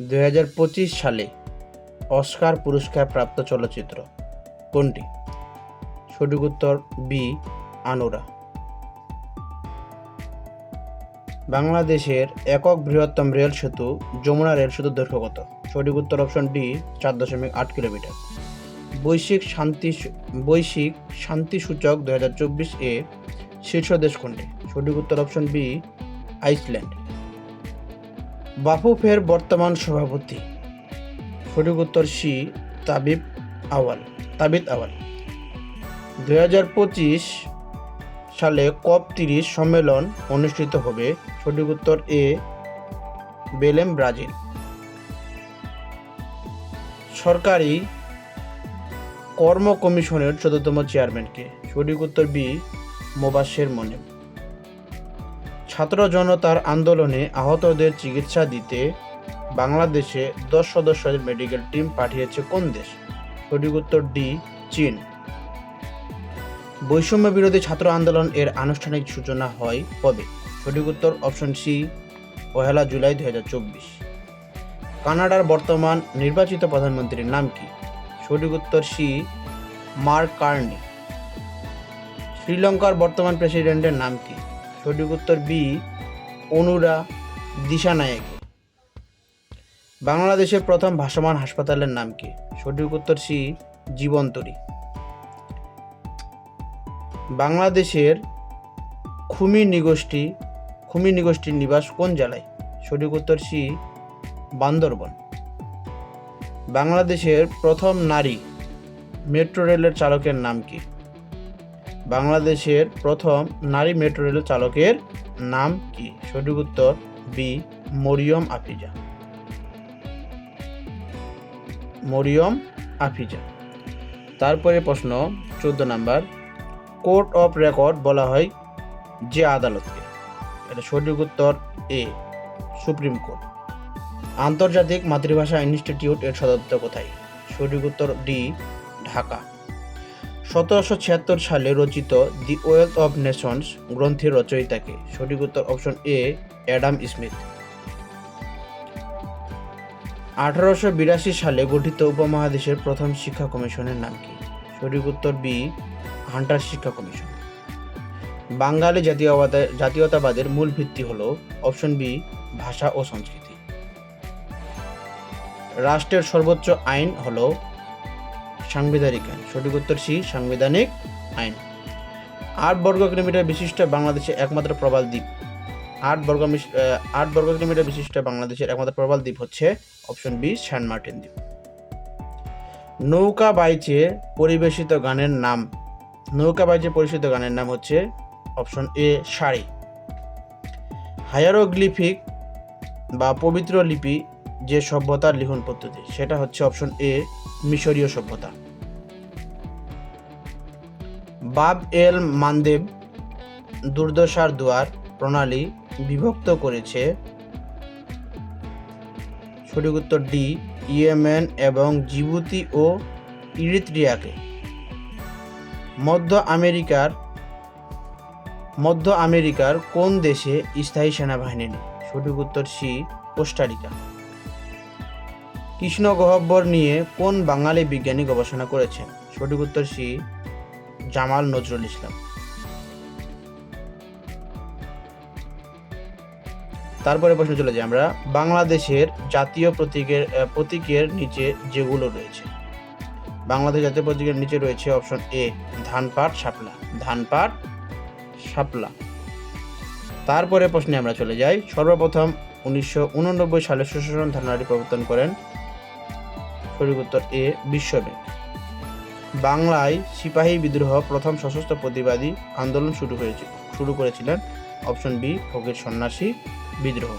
দু হাজার পঁচিশ সালে অস্কার পুরস্কার প্রাপ্ত চলচ্চিত্র। কোনটি? সঠিক উত্তর বি, আনোরা। বাংলাদেশের একক বৃহত্তম রেল সেতু, যমুনা রেল সেতু দৈর্ঘ্য কত সঠিক উত্তর অপশন ডি, চার দশমিক আট কিলোমিটার। বৈশ্বিক শান্তি বৈশ্বিক শান্তি সূচক দু হাজার চব্বিশ এ শীর্ষ দেশ কোনটি? সঠিক উত্তর অপশন বি, আইসল্যান্ড। বাফুফের বর্তমান সভাপতি। সঠিক উত্তর সি, তাবিব আওয়াল তাবিদ আওয়াল দুই হাজার পঁচিশ সালে কপ তিরিশ সম্মেলন অনুষ্ঠিত হবে সঠিক উত্তর এ, বেলেম, ব্রাজিল। সরকারি কর্ম কমিশনের চতুর্থম চেয়ারম্যানকে সঠিক উত্তর বি, মোবাশের মনে। ছাত্র জনতার আন্দোলনে আহতদের চিকিৎসা দিতে বাংলাদেশে দশ সদস্যের মেডিকেল টিম পাঠিয়েছে কোন দেশ? সঠিক উত্তর ডি, চীন। বৈষম্য বিরোধী ছাত্র আন্দোলন এর আনুষ্ঠানিক সূচনা হয় কবে? সঠিক উত্তর অপশন সি, পহেলা জুলাই দু হাজার চব্বিশ। কানাডার বর্তমান নির্বাচিত প্রধানমন্ত্রীর নাম কি? সঠিক উত্তর সি, মার্ক কার্নি। শ্রীলঙ্কার বর্তমান প্রেসিডেন্টের নাম কি? সঠিক উত্তর বি, অনুরা দিশানায়েক। বাংলাদেশের প্রথম ভাসমান হাসপাতালের নাম কি? সঠিক উত্তর সি, জীবন্তরী। বাংলাদেশের খুমি নিগোষ্ঠী, খুমি নিগোষ্ঠীর নিবাস কোন জেলায়? সঠিক উত্তর সি, বান্দরবন। বাংলাদেশের প্রথম নারী মেট্রো রেলের চালকের নাম কি? বাংলাদেশের প্রথম নারী মেট্রো রেল চালকের নাম কি? সঠিক উত্তর বি, মরিয়ম আফিজা। মরিয়ম আফিজা। তারপরে প্রশ্ন চোদ্দ নাম্বার কোর্ট অফ রেকর্ড বলা হয় যে আদালতকে? এটা সঠিক উত্তর এ, সুপ্রিম কোর্ট। আন্তর্জাতিক মাতৃভাষা ইনস্টিটিউট এর সদর কোথায়? সঠিক উত্তর ডি, ঢাকা। সতেরোশো ছিয়াত্তর সালে রচিত দি ওয়েলথ অফ নেশনস গ্রন্থের রচয়িতাকে। সঠিক উত্তর অপশন এ, অ্যাডাম স্মিথ। আঠারোশো বিরাশি সালে গঠিত উপমহাদেশের প্রথম শিক্ষা কমিশনের নাম কি? সঠিক উত্তর বি, হান্টার শিক্ষা কমিশন। বাঙালি জাতীয়বাদের জাতীয়তাবাদের মূল ভিত্তি হল অপশন বি, ভাষা ও সংস্কৃতি। রাষ্ট্রের সর্বোচ্চ আইন হল সাংবিধানিক আইন। সঠিক উত্তর সি, সাংবিধানিক আইন। আট বর্গ কিলোমিটার বিশিষ্ট বাংলাদেশের একমাত্র প্রবাল দ্বীপ। আট বর্গ আট বর্গ কিলোমিটার বিশিষ্ট বাংলাদেশের একমাত্র প্রবাল দ্বীপ হচ্ছে অপশন বি, সেন্ট মার্টিন দ্বীপ। নৌকা বাইচে পরিবেশিত গানের নাম। নৌকা বাইচে পরিবেশিত গানের নাম হচ্ছে অপশন এ শাড়ি হায়ারোগ্লিফিক বা পবিত্র লিপি যে সভ্যতার লিখন পদ্ধতি, সেটা হচ্ছে অপশন এ, মিশরীয় সভ্যতা। বাব এল মানদেব দুর্দশার দুয়ার প্রণালী বিভক্ত করেছে। সঠিক উত্তর ডি, ইয়েমেন এবং জিবুতি ও ইরিত্রিয়াকে। মধ্য আমেরিকার মধ্য আমেরিকার কোন দেশে স্থায়ী সেনাবাহিনী নেই? সঠিক উত্তর সি, কোস্টারিকা। কৃষ্ণ গহ্বর নিয়ে কোন বাঙালি বিজ্ঞানী গবেষণা করেছেন? সঠিক উত্তর সি জামাল নজরুল ইসলাম। তারপরে প্রশ্ন চলে যাই আমরা বাংলাদেশের জাতীয় প্রতীকের প্রতীকের নিচে যেগুলো রয়েছে। বাংলাদেশ জাতীয় প্রতীকের নিচে রয়েছে অপশন এ ধান পাট শাপলা। ধান পাট শাপলা। তারপরে প্রশ্নে আমরা চলে যাই। সর্বপ্রথম উনিশশো উননব্বই সালে সুশাসন ধারণাটি প্রবর্তন করেন সঠিক উত্তর এ বিশ্বব্যাংক। বাংলায় সিপাহী বিদ্রোহ প্রথম সশস্ত্র প্রতিবাদী আন্দোলন শুরু হয়েছিল, শুরু করেছিলেন অপশন বি, ফকির সন্ন্যাসী বিদ্রোহ।